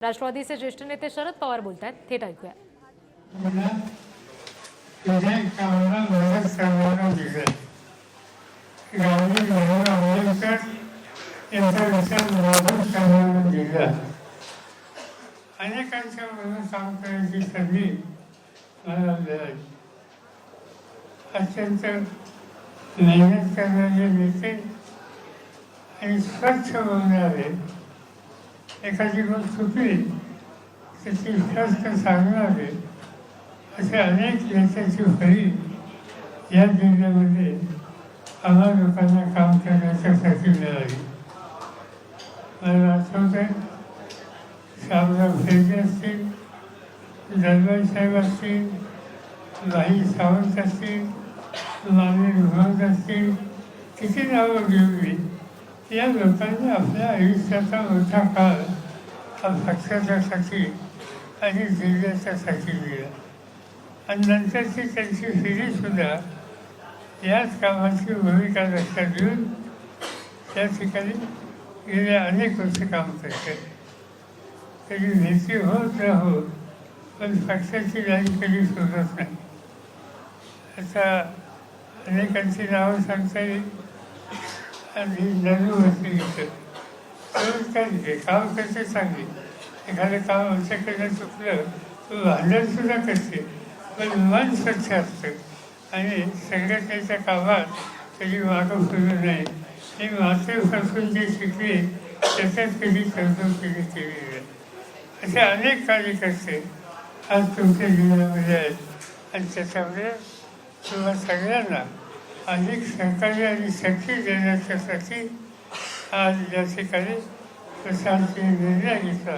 राष्ट्रवादीचे ज्येष्ठ नेते शरद पवार बोलत आहेत थेट ऐकूया अनेकांच्या म्हणून काम करण्याची संधी मला मिळाली अत्यंत मेहनत करणारे नेते आणि स्वच्छ बोलणारे एखादी गोष्ट चुकली तर ती स्पष्ट सांगणारे असे अनेक नेत्याची फळी या जिल्ह्यामध्ये आम्हा लोकांना काम करण्याच्या संधी मिळाली. मला आठवत आहे शामराव फेजे असतील दरबार साहेब असतील भाई सावंत असतील माने विभाग असतील किती नावं घेऊ मी या लोकांनी आपल्या आयुष्याचा मोठा काळ हा पक्षाच्यासाठी आणि जिल्ह्याच्यासाठी दिला आणि नंतरची त्यांची फेरीसुद्धा याच कामाची भूमिका लक्षात घेऊन त्या ठिकाणी गेले अनेक वर्ष काम करते त्याची नेते होत न होत पण पक्षाची लाईन कधी शोधत नाही आता अनेकांची नावं सांगता येईल आणि नवी होती इथं तर काय घे काम करते चांगली एखादं काम आमच्याकडनं चुकलं तर भांडणसुद्धा करते पण मन स्वच्छ असतं. आणि संघटनेच्या कामात कधी मागं फिरू नये हे मातेपासून जे शिकले त्याच्यात कधी तरतूद केली केली नाही. असे अनेक कार्यकर्ते आज तुमच्या जीवनामध्ये आहेत आणि त्याच्यामुळे तुम्हा सगळ्यांना अधिक सहकार्य आणि शक्ती देण्याच्यासाठी आज या ठिकाणी प्रशासकीय निर्णय घेतला